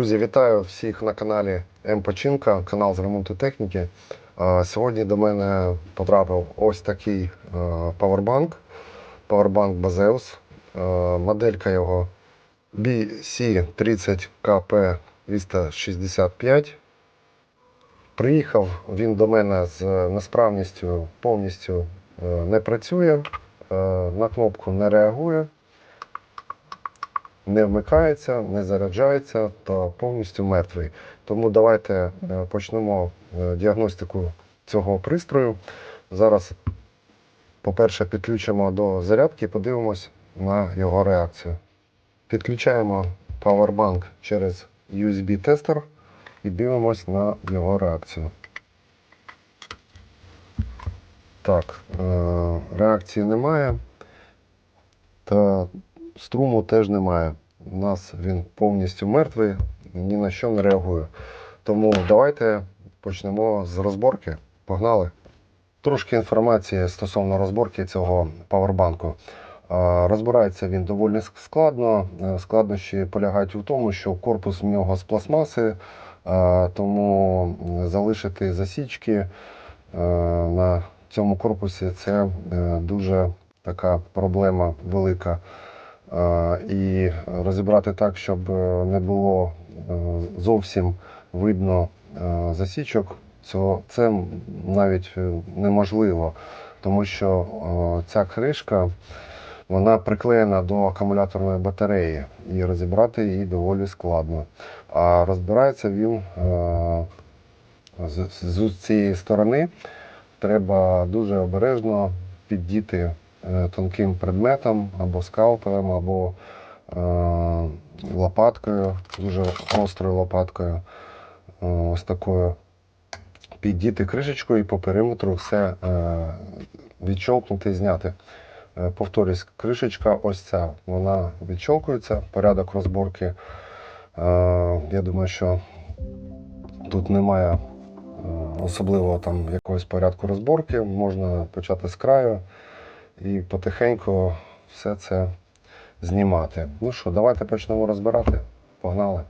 Друзі, вітаю всіх на каналі М-Починка, канал з ремонту техніки. Сьогодні до мене потрапив ось такий павербанк. Bazeus. Е, Моделька його BC30KP 265. Приїхав він до мене з несправністю, повністю е, не працює, е, на кнопку не реагує не вмикається, не заряджається та повністю мертвий. Тому давайте е, почнемо е, діагностику цього пристрою. Зараз, по-перше, підключимо до зарядки і подивимось на його реакцію. Підключаємо Powerbank через USB-тестер і дивимось на його реакцію. Так, е, реакції немає. Та струму теж немає. У нас він повністю мертвий, ні на що не реагує. Тому давайте почнемо з розборки. Погнали. Трошки інформації стосовно розборки цього павербанку. Розбирається він доволі складно. Е, Складнощі полягають у тому, що корпус в нього з пластмаси, тому залишити засічки е, на цьому корпусі це е, дуже така проблема велика. Е, І розібрати так, щоб е, не було е, зовсім видно засічок, цього- це навіть неможливо, тому що ця кришка вона приклеєна до акумуляторної батареї і розібрати її доволі складно. А розбирається він з, цієї сторони. Треба дуже обережно піддіти тонким предметом або скалпелем, або е, лопаткою, дуже гострою лопаткою. Е, ось такою. Піддіти кришечку і по периметру все е, і зняти. Е, Повторюсь, кришечка ось ця, вона відщолкується, порядок розборки. Е, я думаю, що тут немає е, особливого там якогось порядку розборки. Можна почати з краю і потихеньку все це знімати. Ну що, давайте почнемо розбирати. Погнали.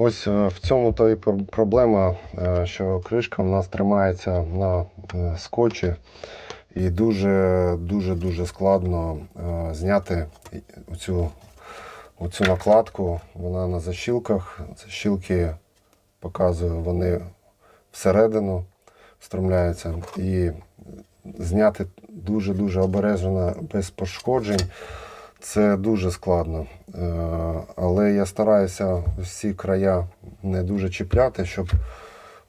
Ось е, в цьому то і проблема, е, що кришка в нас тримається на е, скотчі, і дуже дуже складно зняти оцю, оцю накладку. Вона на защілках. Защілки показую, вони всередину встромляються. І зняти дуже-дуже обережно без пошкоджень. Це дуже складно. Е, Але я стараюся всі края не дуже чіпляти, щоб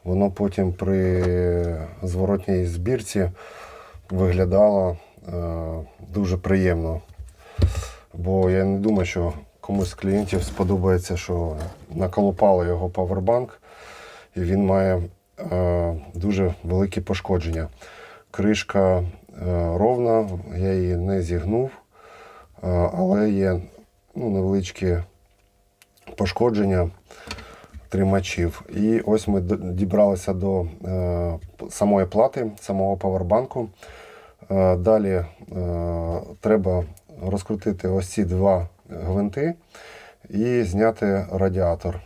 воно потім при зворотній збірці виглядало е, дуже приємно. Бо я не думаю, що комусь з клієнтів сподобається, що наколупали його павербанк, і він має е, дуже великі пошкодження. Кришка ровна, я її не зігнув. Але є ну, невеличкі пошкодження тримачів. І ось ми дібралися до е, самої плати, самого павербанку. Е, далі е, треба розкрутити ось ці два гвинти і зняти радіатор.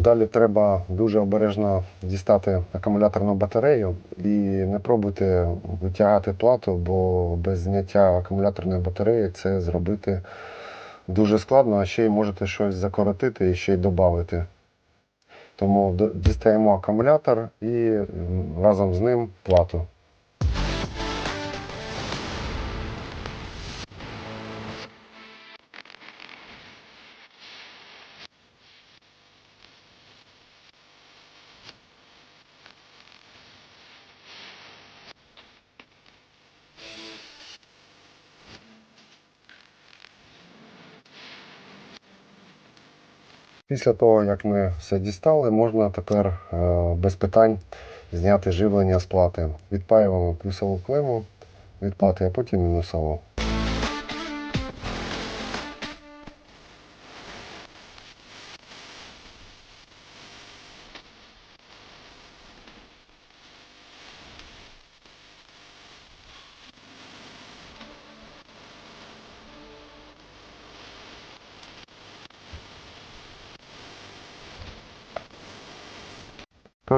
Далі треба дуже обережно дістати акумуляторну батарею і не пробуйте витягати плату, бо без зняття акумуляторної батареї це зробити дуже складно, а ще й можете щось закоротити і ще й додати. Тому дістаємо акумулятор і разом з ним плату. Після того, як ми все дістали, можна тепер е, без питань зняти живлення з плати. Відпаюємо плюсову клему від плати, а потім мінусову.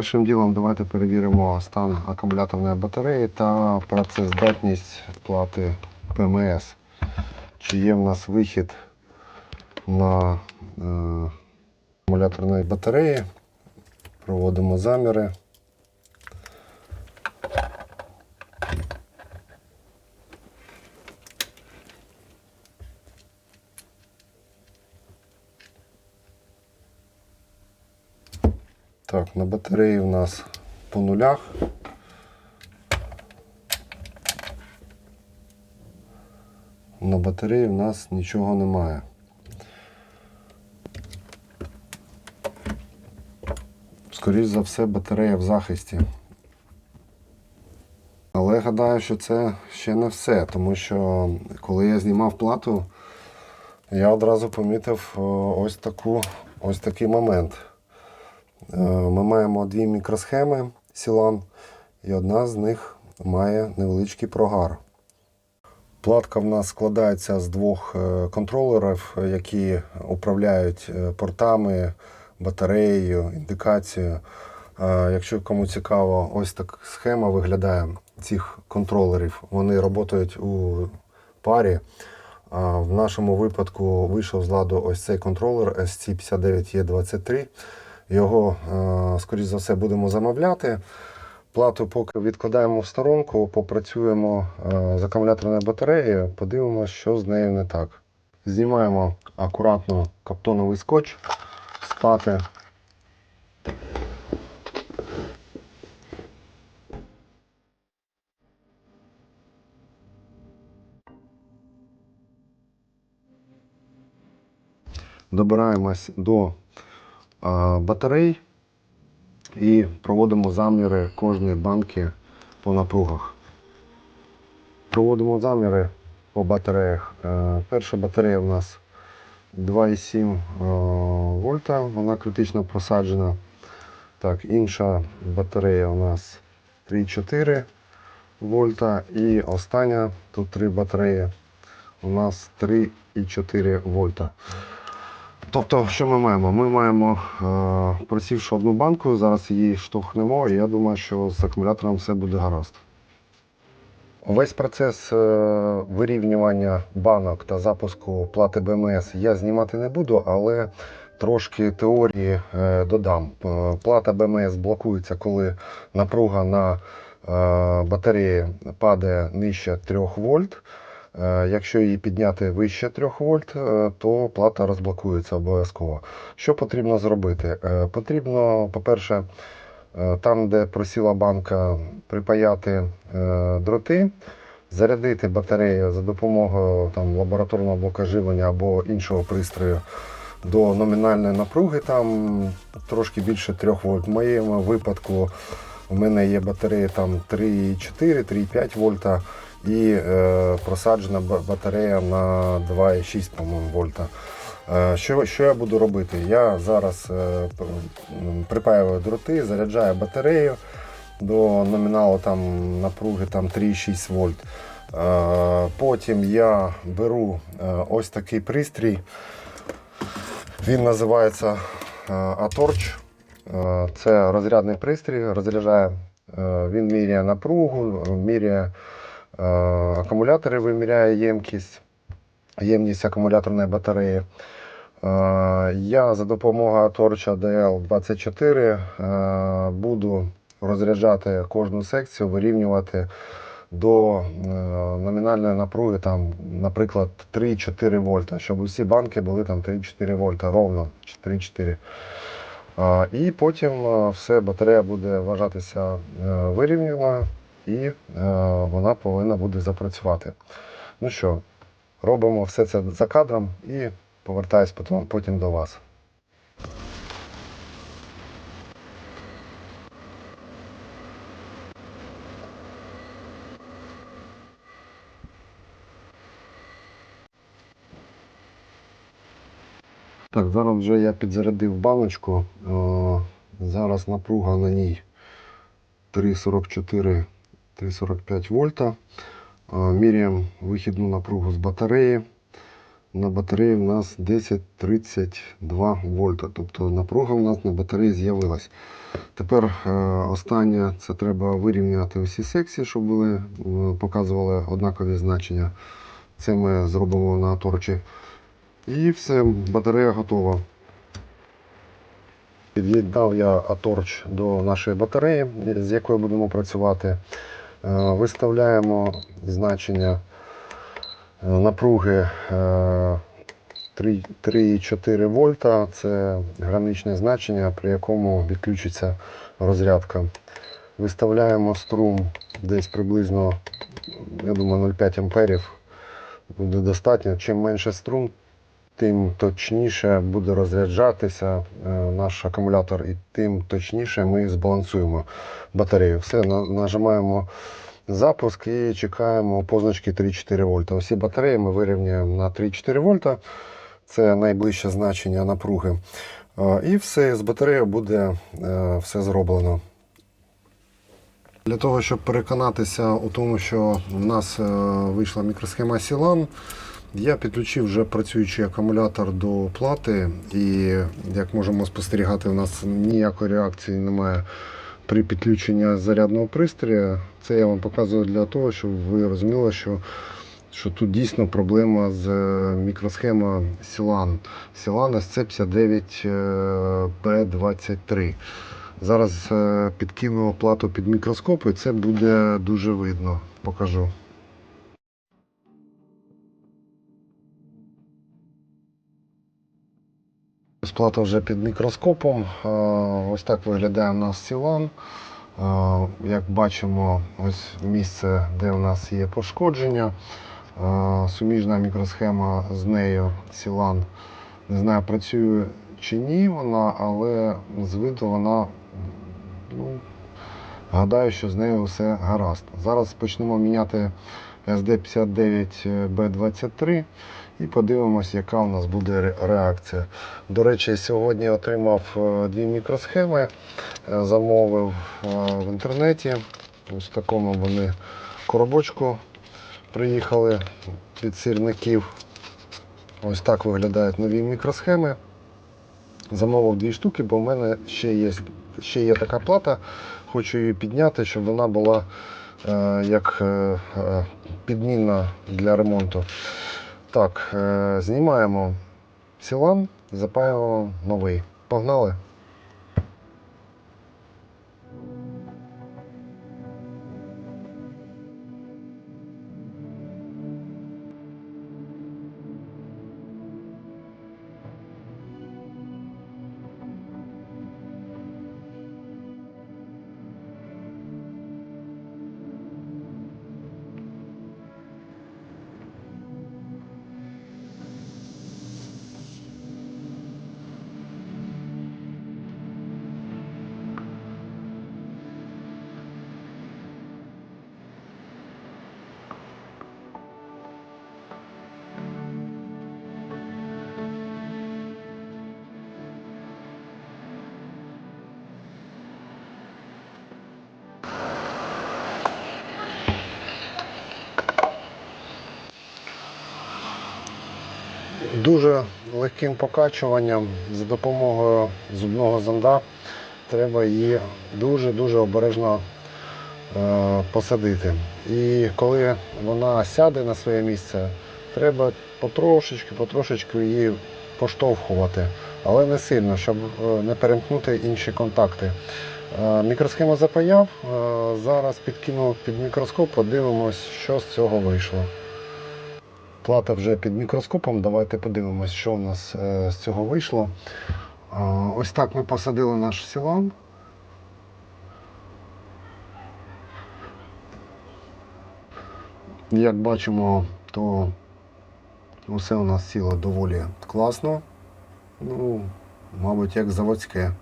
Першим ділом давайте перевіримо стан акумуляторної батареї та працездатність плати ПМС. Чи є в нас вихід на е, акумуляторної батареї. Проводимо заміри. Так, на батареї у нас по нулях. На батареї у нас нічого немає. Скоріше за все, батарея в захисті. Але гадаю, що це ще не все, тому що коли я знімав плату, я одразу помітив ось, таку, ось такий момент. Е, Ми маємо дві мікросхеми Сілан, і одна з них має невеличкий прогар. Платка в нас складається з двох е, контролерів, які управляють е, портами, батареєю, індикацією. Якщо кому цікаво, ось так схема виглядає цих контролерів. Вони працюють у парі. В нашому випадку вийшов з ладу ось цей контролер SC59E23. Його, е, скоріш за все, будемо замовляти. Плату поки відкладаємо в сторонку, попрацюємо е, з акумуляторною батареєю, подивимося, що з нею не так. Знімаємо акуратно каптоновий скотч з плати. Добираємось до батарей і проводимо заміри кожної банки по напругах. Проводимо заміри по батареях. Е, Перша батарея у нас 2,7 е, вольта, вона критично просаджена. Так, інша батарея у нас 3,4 вольта. І остання, тут три батареї, у нас 3,4 вольта. Тобто, що ми маємо? Ми маємо е, просівши одну банку, зараз її штовхнемо, і я думаю, що з акумулятором все буде гаразд. Весь процес е, вирівнювання банок та запуску плати БМС я знімати не буду, але трошки теорії е, додам. Е, Плата БМС блокується, коли напруга на е, батареї падає нижче 3 вольт. Е, Якщо її підняти вище 3 вольт, е, то плата розблокується обов'язково. Що потрібно зробити? Е, Потрібно, по-перше, там, де просіла банка, припаяти дроти, зарядити батарею за допомогою там, лабораторного блока живлення або іншого пристрою до номінальної напруги, там трошки більше 3 вольт. В моєму випадку у мене є батарея 3,4, 3,5 вольта і е, просаджена батарея на 2,6 по-моєму, вольта. Е, Що, що я буду робити? Я зараз е, п- припаюю дроти, заряджаю батарею до номіналу там, напруги там, 3,6 вольт. Е, Потім я беру е, ось такий пристрій. Він називається е, Atorch. Е, Це розрядний пристрій, розряджає, е, він міряє напругу, міряє е, акумулятори, виміряє ємкість, ємність акумуляторної батареї. Е, Я за допомогою Torch DL24 е, буду розряджати кожну секцію, вирівнювати до е, номінальної напруги, там, наприклад, 3-4 вольта, щоб усі банки були там 3-4 вольта, ровно 3-4. І потім е, все, батарея буде вважатися е, вирівняною і е, вона повинна буде запрацювати. Ну що, робимо все це за кадром і повертаюсь потім, потім до вас. Так, зараз вже я підзарядив баночку. Е, Зараз напруга на ній 3,44 3,45 вольта. Міряємо вихідну напругу з батареї. На батареї в нас 1032 вольта. Тобто напруга в нас на батареї з'явилась. Тепер е, останнє це треба вирівняти усі секції, щоб були, е, показували однакові значення. Це ми зробимо на торчі. І все, батарея готова. Під'єднав я Аторч до нашої батареї, з якою будемо працювати. Е, Виставляємо значення е, напруги е, 3 3,4 вольта. Це граничне значення, при якому відключиться розрядка. Виставляємо струм десь приблизно, я думаю, 0,5 амперів. Буде достатньо. Чим менше струм, тим точніше буде розряджатися е, наш акумулятор, і тим точніше ми збалансуємо батарею. Все, нажимаємо запуск і чекаємо позначки 3-4 вольта. Усі батареї ми вирівнюємо на 3-4 вольта. Це найближче значення напруги. Е, І все, з батареєю буде е, все зроблено. Для того, щоб переконатися у тому, що в нас вийшла мікросхема Сілан, я підключив вже працюючий акумулятор до плати, і як можемо спостерігати, у нас ніякої реакції немає при підключенні зарядного пристрою. Це я вам показую для того, щоб ви розуміли, що, що тут дійсно проблема з е, мікросхемою Сілан. Сілан SC59B23. Зараз е, підкину плату під мікроскоп і це буде дуже видно. Покажу. Ось Плата вже під мікроскопом. Е, Ось так виглядає у нас сілан. Е, Як бачимо, ось місце, де у нас є пошкодження. Е, Суміжна мікросхема з нею сілан. Не знаю, працює чи ні вона, але з виду вона ну, гадаю, що з нею все гаразд. Зараз почнемо міняти SD59B23 і подивимося, яка у нас буде реакція. До речі, сьогодні отримав е, дві мікросхеми, е, замовив е, в інтернеті. Ось в такому вони коробочку приїхали від сірників. Ось так виглядають нові мікросхеми. Замовив дві штуки, бо в мене ще є, ще є така плата. Хочу її підняти, щоб вона була е, як е, підмінна для ремонту. Так, е, знімаємо сілан, запаюємо новий. Погнали. Легким покачуванням за допомогою зубного зонда треба її дуже-дуже обережно е, посадити. І коли вона сяде на своє місце, треба потрошечки, потрошечки її поштовхувати, але не сильно, щоб е, не перемкнути інші контакти. Е, Мікросхему запаяв, зараз підкинув під мікроскоп, подивимось, що з цього вийшло. Плата вже під мікроскопом. Давайте подивимось, що у нас е, з цього вийшло. Ось так ми посадили наш сілан. Як бачимо, то усе у нас сіло доволі класно. Ну, мабуть, як заводське.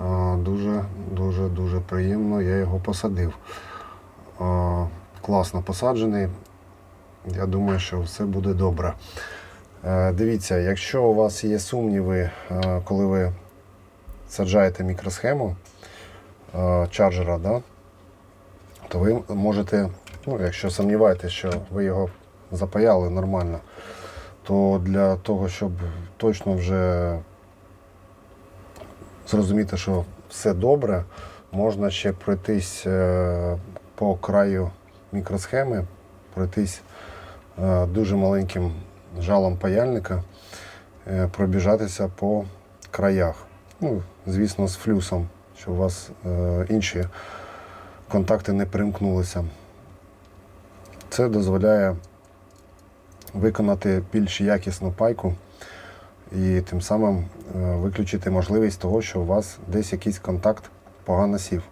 Е, Дуже, приємно. Я його посадив. Класно посаджений. Я думаю, що все буде добре. Е, Дивіться, якщо у вас є сумніви, е, коли ви саджаєте мікросхему е, чарджера, да, то ви можете, ну, якщо сумніваєтесь, що ви його запаяли нормально, то для того, щоб точно вже зрозуміти, що все добре, можна ще пройтись по краю мікросхеми, пройтись дуже маленьким жалом паяльника, е, пробіжатися по краях. Ну, звісно, з флюсом, щоб у вас е, інші контакти не перемкнулися. Це дозволяє виконати більш якісну пайку і тим самим е, виключити можливість того, що у вас десь якийсь контакт погано сів.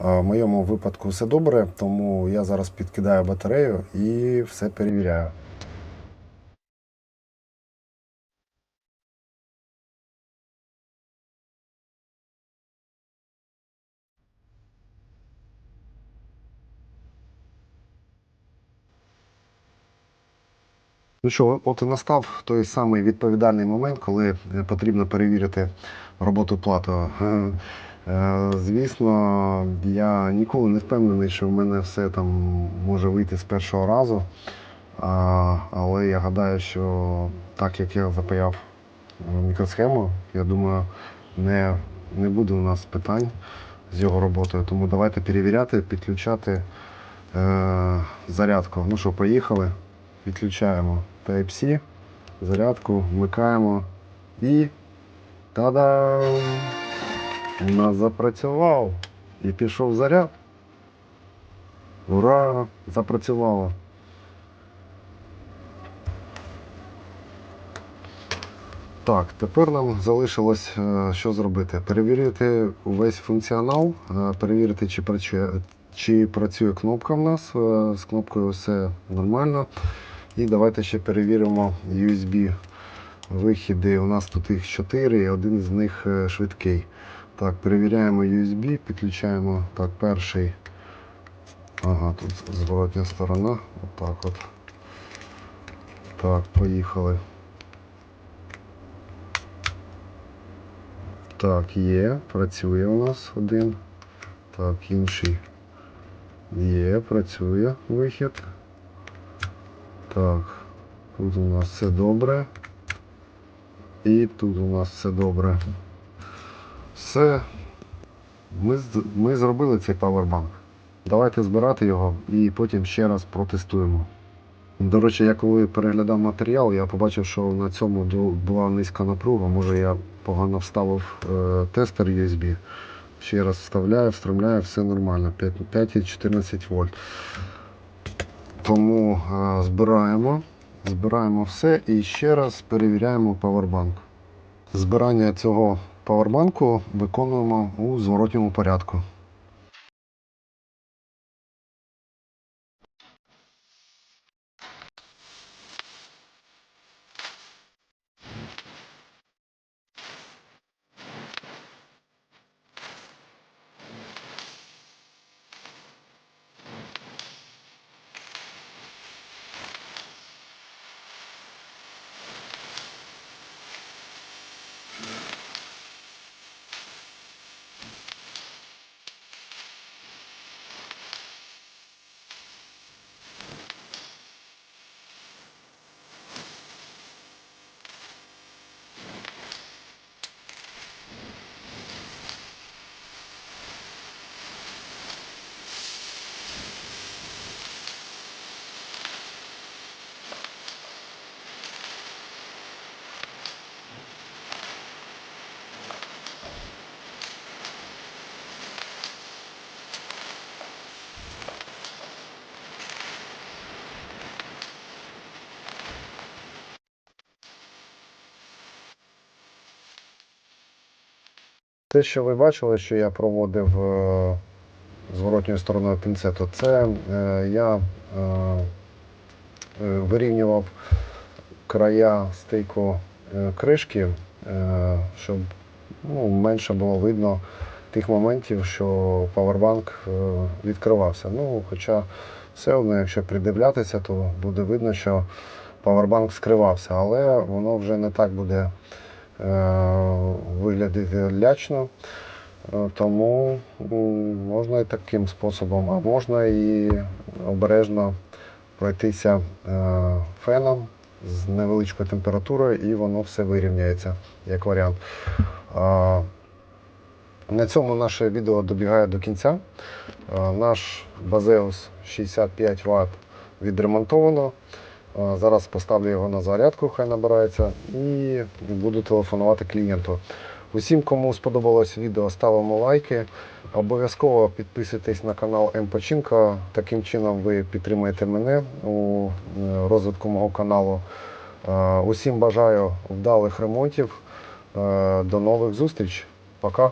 В моєму випадку все добре, тому я зараз підкидаю батарею і все перевіряю. Ну що, от і настав той самий відповідальний момент, коли потрібно перевірити роботу плату. Е, е, Звісно, я ніколи не впевнений, що в мене все там може вийти з першого разу. Але я гадаю, що так як я запаяв е, мікросхему, я думаю, не, не буде у нас питань з його роботою. Тому давайте перевіряти, підключати е, зарядку. Ну що, поїхали. Відключаємо Type-C, зарядку, вмикаємо і та-дам! У нас запрацював і пішов заряд. Ура! Запрацювало. Так, тепер нам залишилось е, що зробити? Перевірити увесь функціонал, е, перевірити, чи працює, чи працює кнопка в нас. Е, З кнопкою все нормально. І давайте ще перевіримо USB вихіди. У нас тут їх 4 і один з них швидкий. Так, перевіряємо USB, підключаємо так, перший. Ага, тут зворотня сторона. Отак от. Так, поїхали. Так, є, працює у нас один. Так, інший. Є, працює вихід. Так, тут у нас все добре. І тут у нас все добре. Все. Ми, ми зробили цей павербанк. Давайте збирати його і потім ще раз протестуємо. До речі, я коли переглядав матеріал, я побачив, що на цьому була низька напруга. Може я погано вставив е, тестер USB. Ще раз вставляю, встромляю, все нормально. 5,14 вольт. Тому е, збираємо, збираємо все і ще раз перевіряємо павербанк. Збирання цього павербанку виконуємо у зворотньому порядку. Те, що ви бачили, що я проводив е, зворотньою стороною пінцету, це е, я е, вирівнював края стейку кришки, щоб ну, менше було видно тих моментів, що павербанк відкривався. Ну, хоча все одно, якщо придивлятися, то буде видно, що павербанк скривався, але воно вже не так буде виглядати лячно. Е, Тому можна і таким способом, а можна і обережно пройтися е, феном з невеличкою температурою, і воно все вирівняється як варіант. На цьому наше відео добігає до кінця. Наш Базеус 65 Вт відремонтовано. А, Зараз поставлю його на зарядку, хай набирається, і буду телефонувати клієнту. Усім, кому сподобалось відео, ставимо лайки. Обов'язково підписуйтесь на канал М Починка. Таким чином ви підтримуєте мене у е, розвитку мого каналу. Е, Усім бажаю вдалих ремонтів. Е, До нових зустріч. Пока.